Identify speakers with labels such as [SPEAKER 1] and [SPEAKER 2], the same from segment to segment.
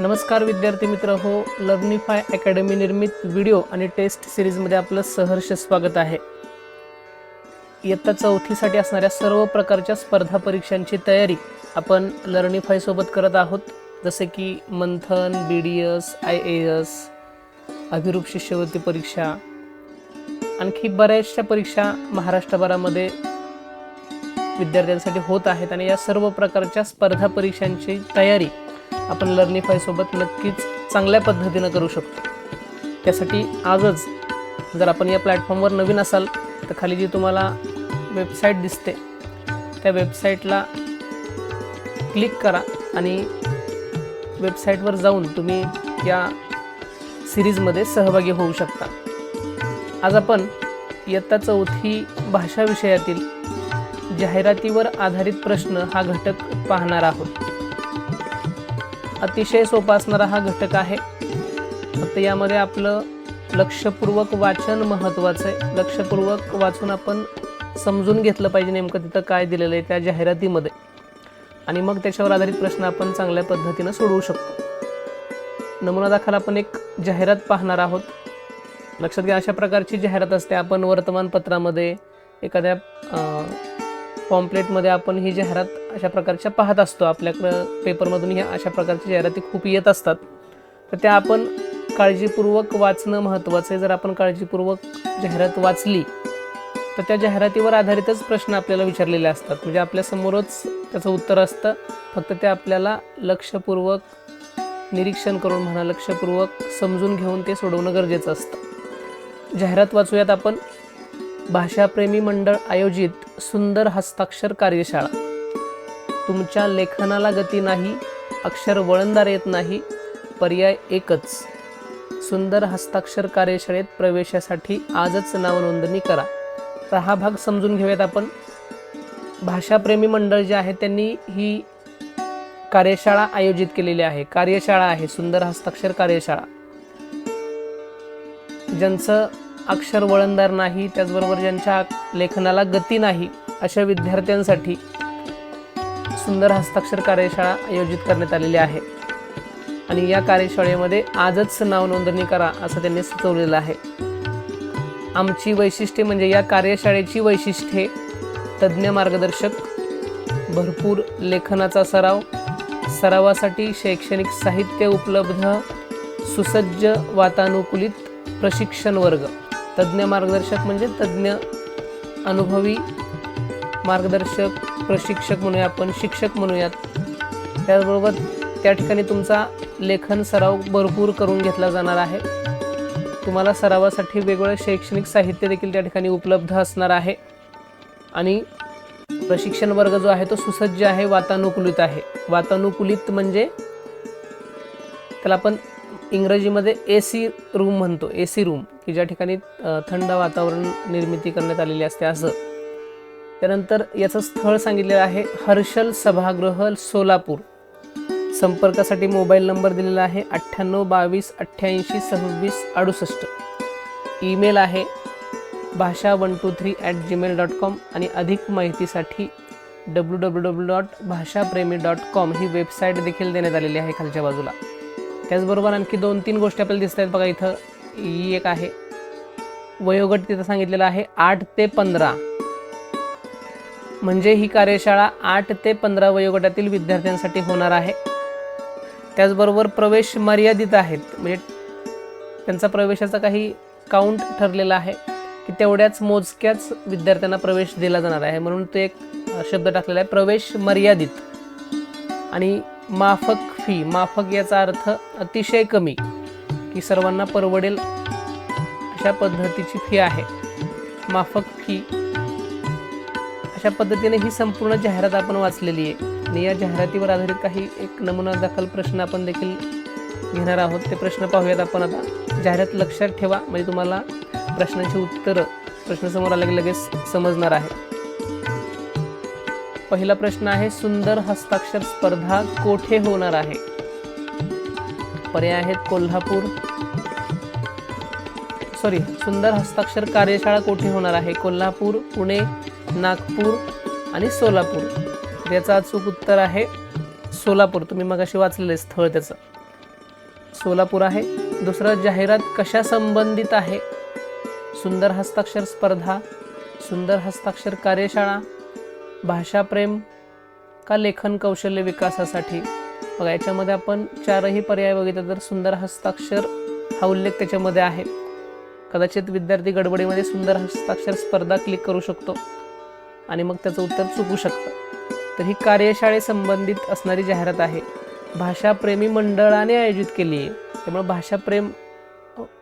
[SPEAKER 1] नमस्कार विद्यार्थी मित्र हो लर्निफाय अकॅडमी निर्मित व्हिडिओ आणि टेस्ट सिरीजमध्ये आपलं सहर्ष स्वागत आहे. इयत्ता चौथीसाठी असणाऱ्या सर्व प्रकारच्या स्पर्धा परीक्षांची तयारी आपण लर्निफायसोबत करत आहोत. जसे की Manthan B D S I A S Abhiroop शिष्यवृत्ती परीक्षा आणखी बऱ्याचशा परीक्षा महाराष्ट्रभरामध्ये विद्यार्थ्यांसाठी होत आहेत आणि या सर्व प्रकारच्या स्पर्धा परीक्षांची तयारी आपण लर्निफायसोबत नक्कीच चांगल्या पद्धतीनं करू शकतो. त्यासाठी आजच जर आपण या प्लॅटफॉर्मवर नवीन असाल तर खाली जी तुम्हाला वेबसाईट दिसते त्या वेबसाईटला क्लिक करा आणि वेबसाईटवर जाऊन तुम्ही या सिरीजमध्ये सहभागी होऊ शकता. आज आपण इयत्ता चौथी भाषा विषयातील जाहिरातीवर आधारित प्रश्न हा घटक पाहणार आहोत. अतिशय सोपा असणारा हा घटक आहे. फक्त यामध्ये आपलं लक्षपूर्वक वाचन महत्त्वाचं आहे. लक्षपूर्वक वाचून आपण समजून घेतलं पाहिजे नेमकं तिथं काय दिलेलं आहे त्या जाहिरातीमध्ये. आणि मग त्याच्यावर आधारित प्रश्न आपण चांगल्या पद्धतीनं सोडवू शकतो. नमुना दाखल आपण एक जाहिरात पाहणार आहोत. लक्षात घ्या अशा प्रकारची जाहिरात असते. आपण वर्तमानपत्रामध्ये एखाद्या पॉम्पलेटमध्ये आपण ही जाहिरात अशा प्रकारच्या पाहत असतो. आपल्याकडं पेपरमधून ह्या अशा प्रकारच्या जाहिराती खूप येत असतात. तर त्या आपण काळजीपूर्वक वाचणं महत्त्वाचं आहे. जर आपण काळजीपूर्वक जाहिरात वाचली तर त्या जाहिरातीवर आधारितच प्रश्न आपल्याला विचारलेले असतात. म्हणजे आपल्यासमोरच त्याचं उत्तर असतं. फक्त ते आपल्याला लक्षपूर्वक निरीक्षण करून म्हणा लक्षपूर्वक समजून घेऊन ते सोडवणं गरजेचं असतं. जाहिरात वाचूयात आपण. भाषाप्रेमी मंडळ आयोजित सुंदर हस्ताक्षर कार्यशाळा. तुमच्या लेखनाला गती नाही अक्षर वळणदार येत नाही पर्याय एकच. सुंदर हस्ताक्षर कार्यशाळेत प्रवेशासाठी आजच नाव नोंदणी करा. तर हा भाग समजून घेऊयात आपण. भाषाप्रेमी मंडळ जे आहे त्यांनी ही कार्यशाळा आयोजित केलेली आहे. कार्यशाळा आहे सुंदर हस्ताक्षर कार्यशाळा. ज्यांचं अक्षर वळणदार नाही त्याचबरोबर ज्यांच्या लेखनाला गती नाही अशा विद्यार्थ्यांसाठी सुंदर हस्ताक्षर कार्यशाळा आयोजित करण्यात आलेली आहे. आणि या कार्यशाळेमध्ये आजच नाव नोंदणी करा असं त्यांनी सुचवलेलं आहे. आमची वैशिष्ट्ये म्हणजे या कार्यशाळेची वैशिष्ट्ये तज्ज्ञ मार्गदर्शक भरपूर लेखनाचा सराव सरावासाठी शैक्षणिक साहित्य उपलब्ध सुसज्ज वातानुकूलित प्रशिक्षण वर्ग. तज्ज्ञ मार्गदर्शक म्हणजे तज्ज्ञ अनुभवी मार्गदर्शक प्रशिक्षक म्हणूया आपण शिक्षक म्हणूयात. त्याचबरोबर त्या ठिकाणी तुमचा लेखन सराव भरपूर करून घेतला जाणार आहे. तुम्हाला सरावासाठी वेगवेगळं शैक्षणिक साहित्य देखील त्या ठिकाणी उपलब्ध असणार आहे. आणि प्रशिक्षण वर्ग जो आहे तो सुसज्ज आहे वातानुकूलित आहे. वातानुकूलित म्हणजे त्याला आपण इंग्रजीमध्ये ए सी रूम म्हणतो. ए सी रूम की ज्या ठिकाणी थंड वातावरण निर्मिती करण्यात आलेली असते असं. त्यानंतर याचं स्थळ सांगितलेलं आहे हर्षल सभागृह सोलापूर. संपर्कासाठी मोबाईल नंबर दिलेला आहे अठ्ठ्याण्णव बावीस अठ्ठ्याऐंशी सव्वीस अडुसष्ट. ईमेल आहे Bhasha one two three at Gmail dot com आणि अधिक माहितीसाठी W W W dot Bhashapremi dot com ही वेबसाईट देखील देण्यात आलेली आहे खालच्या बाजूला. त्याचबरोबर आणखी दोन तीन गोष्टी आपल्याला दिसत आहेत बघा इथं ही एक आहे. वयोगट तिथं सांगितलेलं आहे आठ ते पंधरा. म्हणजे ही कार्यशाळा आठ ते पंधरा वयोगटातील विद्यार्थ्यांसाठी होणार आहे. त्याचबरोबर प्रवेश मर्यादित आहेत. म्हणजे त्यांचा प्रवेशाचा काही काउंट ठरलेला आहे की तेवढ्याच मोजक्याच विद्यार्थ्यांना प्रवेश दिला जाणार आहे. म्हणून तो एक शब्द टाकलेला आहे प्रवेश मर्यादित. आणि माफक फी माफक याचा अर्थ अतिशय कमी की सर्वांना परवडेल अशा पद्धतीची फी आहे. माफक फी अशा पद्धतीने ही संपूर्ण जाहिरात आपण वाचलेली आहे. आणि या जाहिरातीवर आधारित काही एक नमुना दाखल प्रश्न आपण देखील घेणार आहोत. ते प्रश्न पाहूयात आपण आता. जाहिरात लक्षात ठेवा म्हणजे तुम्हाला प्रश्नाची उत्तरं प्रश्न समोर आले की लगेच समजणार आहे. पहिला प्रश्न आहे सुंदर हस्ताक्षर स्पर्धा कोठे होणार आहे? पर्याय आहेत कोल्हापूर सॉरी सुंदर हस्ताक्षर कार्यशाळा कोठे होणार आहे? कोल्हापूर पुणे नागपूर आणि सोलापूर. याचं अचूक उत्तर आहे सोलापूर. तुम्ही मगाशी वाचलेलं आहे स्थळ त्याचं. सोलापूर आहे. दुसरं जाहिरात कशा संबंधित आहे? सुंदर हस्ताक्षर स्पर्धा सुंदर हस्ताक्षर कार्यशाळा भाषाप्रेम का लेखन कौशल्य विकासासाठी? बघा याच्यामध्ये आपण चारही पर्याय बघितलं तर सुंदर हस्ताक्षर हा उल्लेख त्याच्यामध्ये आहे. कदाचित विद्यार्थी गडबडीमध्ये सुंदर हस्ताक्षर स्पर्धा क्लिक करू शकतो आणि मग त्याचं उत्तर चुकू शकतं. तर ही कार्यशाळेसंबंधित असणारी जाहिरात आहे. भाषाप्रेमी मंडळाने आयोजित केली आहे. त्यामुळे भाषाप्रेम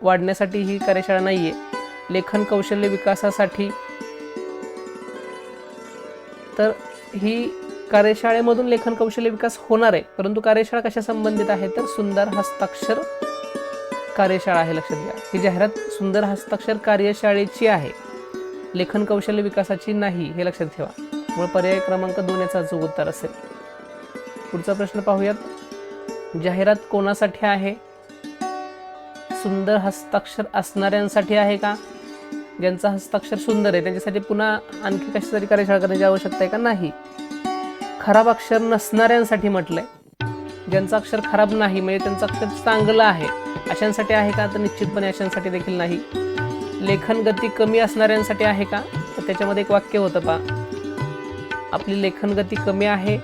[SPEAKER 1] वाढण्यासाठी ही कार्यशाळा नाही आहे लेखन कौशल्य विकासासाठी. तर ही कार्यशाळेमधून लेखन कौशल्य विकास होणार आहे. परंतु कार्यशाळा कशा संबंधित आहे? तर सुंदर हस्ताक्षर कार्यशाळा आहे लक्षात घ्या. ही जाहिरात सुंदर हस्ताक्षर कार्यशाळेची आहे. लेखन कौशल्य विकासाची नाही हे लक्षात ठेवा. त्यामुळे पर्याय क्रमांक दोन याचा अचूक उत्तर असेल. पुढचा प्रश्न पाहूयात. जाहिरात कोणासाठी आहे? सुंदर हस्ताक्षर असणाऱ्यांसाठी आहे का? ज्यांचा हस्ताक्षर सुंदर आहे त्यांच्यासाठी पुन्हा आणखी कशी तरी कार्यशाळा करण्याची आवश्यकता आहे का? नाही. खराब अक्षर नसणाऱ्यांसाठी म्हटलंय. ज्यांचं अक्षर खराब नाही म्हणजे त्यांचं अक्षर चांगलं आहे अशांसाठी आहे का? तर निश्चितपणे अशांसाठी देखील नाही. लेखन गती कमी असणाऱ्यांसाठी आहे का? तर त्याच्यामध्ये एक वाक्य होतं पा आपली लेखन गती कमी आहे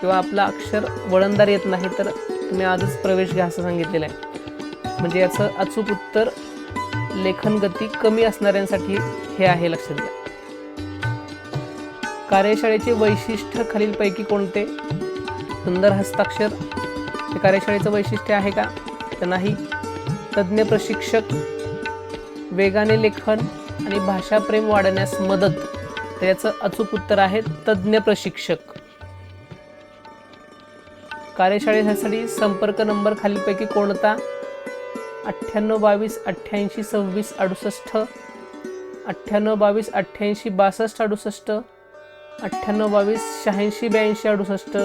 [SPEAKER 1] किंवा आपलं अक्षर वळणदार येत नाही तर तुम्ही आजच प्रवेश घ्या असं सांगितलेलं आहे. म्हणजे याचं अचूक उत्तर लेखन गती कमी असणाऱ्यांसाठी हे आहे लक्षात घ्या. कार्यशाळेचे वैशिष्ट्य खालीलपैकी कोणते? सुंदर हस्ताक्षर हे कार्यशाळेचं वैशिष्ट्य आहे का? तर नाही. तज्ज्ञ प्रशिक्षक वेगाने लेखन आणि भाषाप्रेम वाढण्यास मदत. तर याचं अचूक उत्तर आहे तज्ज्ञ प्रशिक्षक. कार्यशाळेसाठी संपर्क नंबर खालीलपैकी कोणता? अठ्ठ्याण्णव बावीस अठ्ठ्याऐंशी सव्वीस अडुसष्ट. अठ्ठ्याण्णव बावीस अठ्ठ्याऐंशी बासष्ट अडुसष्ट. अठ्ठ्याण्णव बावीस शहाऐंशी ब्याऐंशी अडुसष्ट.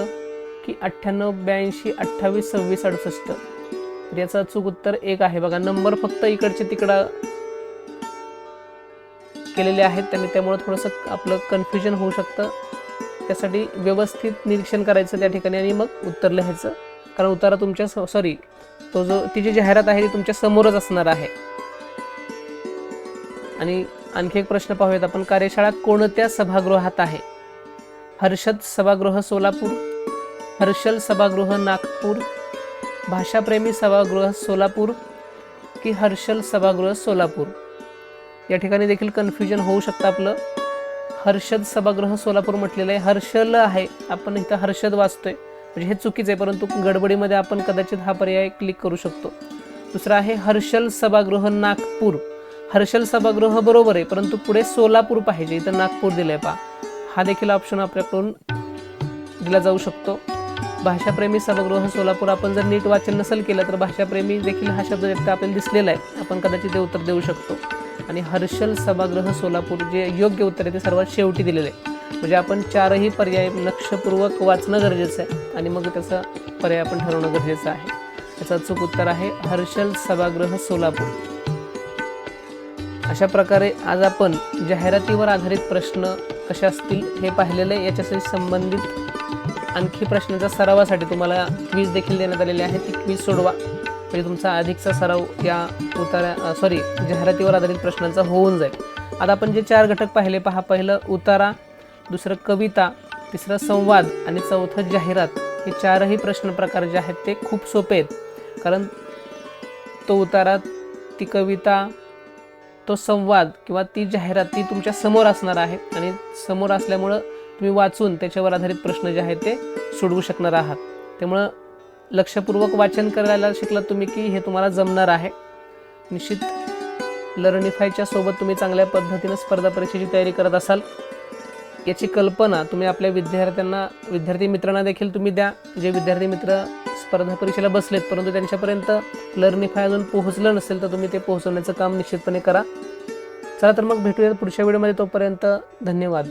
[SPEAKER 1] की अठ्ठ्याण्णव ब्याऐंशी अठ्ठावीस सव्वीस अडुसष्ट. तर याचं अचूक उत्तर एक आहे. बघा नंबर फक्त इकडचे तिकडं केलेले आहेत. त्यांनी त्यामुळे थोडंसं आपलं कन्फ्युजन होऊ शकतं. त्यासाठी व्यवस्थित निरीक्षण करायचं त्या ठिकाणी आणि मग उत्तर लिहायचं. कारण उतारा तुमच्या सॉरी तो जो ती जी जाहिरात आहे ती तुमच्या समोरच असणार आहे. आणि आणखी एक प्रश्न पाहूयात आपण. कार्यशाळा कोणत्या सभागृहात आहे? हर्षद सभागृह सोलापूर हर्षल सभागृह नागपूर. भाषाप्रेमी सभागृह सोलापूर. की हर्षल सभागृह सोलापूर. या ठिकाणी देखील कन्फ्युजन होऊ शकतं आपलं. हर्षद सभागृह सोलापूर म्हटलेलं आहे. हर्षल आहे. आपण इथं हर्षद वाचतोय. म्हणजे हे चुकीचं आहे परंतु गडबडीमध्ये आपण कदाचित हा पर्याय क्लिक करू शकतो. दुसरा आहे हर्षल सभागृह नागपूर. हर्षल सभागृह बरोबर आहे परंतु पुढे सोलापूर पाहिजे. इथं नागपूर दिलंय पा हा देखील ऑप्शन आपल्याकडून दिला जाऊ शकतो. भाषाप्रेमी सभागृह सोलापूर. आपण जर नीट वाचन नसेल केलं तर भाषाप्रेमी देखील हा शब्द व्यक्त आपल्याला दिसलेला आहे. आपण कदाचित ते उत्तर देऊ शकतो. आणि हर्षल सभागृह सोलापूर जे योग्य उत्तर आहे ते सर्वात शेवटी दिलेलं आहे. म्हणजे आपण चारही पर्याय लक्षपूर्वक वाचणं गरजेचं आहे. आणि मग त्याचा पर्याय आपण ठरवणं गरजेचं आहे. त्याचं अचूक उत्तर आहे हर्षल सभागृह सोलापूर. अशा प्रकारे आज आपण जाहिरातीवर आधारित प्रश्न कसे असतील हे पाहिलेलं आहे. याच्याशी संबंधित आणखी प्रश्नांच्या सरावासाठी तुम्हाला क्वीज देखील देण्यात आलेली आहे. ती क्वीज सोडवा. म्हणजे तुमचा अधिकचा सराव या उतारा सॉरी जाहिरातीवर आधारित प्रश्नांचा होऊन जाईल. आता आपण जे चार घटक पाहिले पहा पहिलं उतारा दुसरं कविता तिसरं संवाद आणि चौथं जाहिरात. हे चारही प्रश्न प्रकार जे आहेत ते खूप सोपे आहेत. कारण तो उतारा ती कविता तो संवाद किंवा ती जाहिरात ती तुमच्यासमोर असणार आहे. आणि समोर असल्यामुळं तुम्ही वाचून त्याच्यावर आधारित प्रश्न जे आहेत ते सोडवू शकणार आहात. त्यामुळं लक्षपूर्वक वाचन करायला शिकलात तुम्ही की हे तुम्हाला जमणार आहे. निश्चित लर्निफायच्या सोबत तुम्ही चांगल्या पद्धतीनं स्पर्धा परीक्षेची तयारी करत असाल याची कल्पना तुम्ही आपल्या विद्यार्थ्यांना विद्यार्थी मित्रांना देखील तुम्ही द्या. जे विद्यार्थी मित्र स्पर्धा परीक्षेला बसलेत परंतु त्यांच्यापर्यंत लर्निफाय अजून पोहोचलं नसेल तर तुम्ही ते पोहोचवण्याचं काम निश्चितपणे करा. चला तर मग भेटूयात पुढच्या व्हिडिओमध्ये. तोपर्यंत धन्यवाद.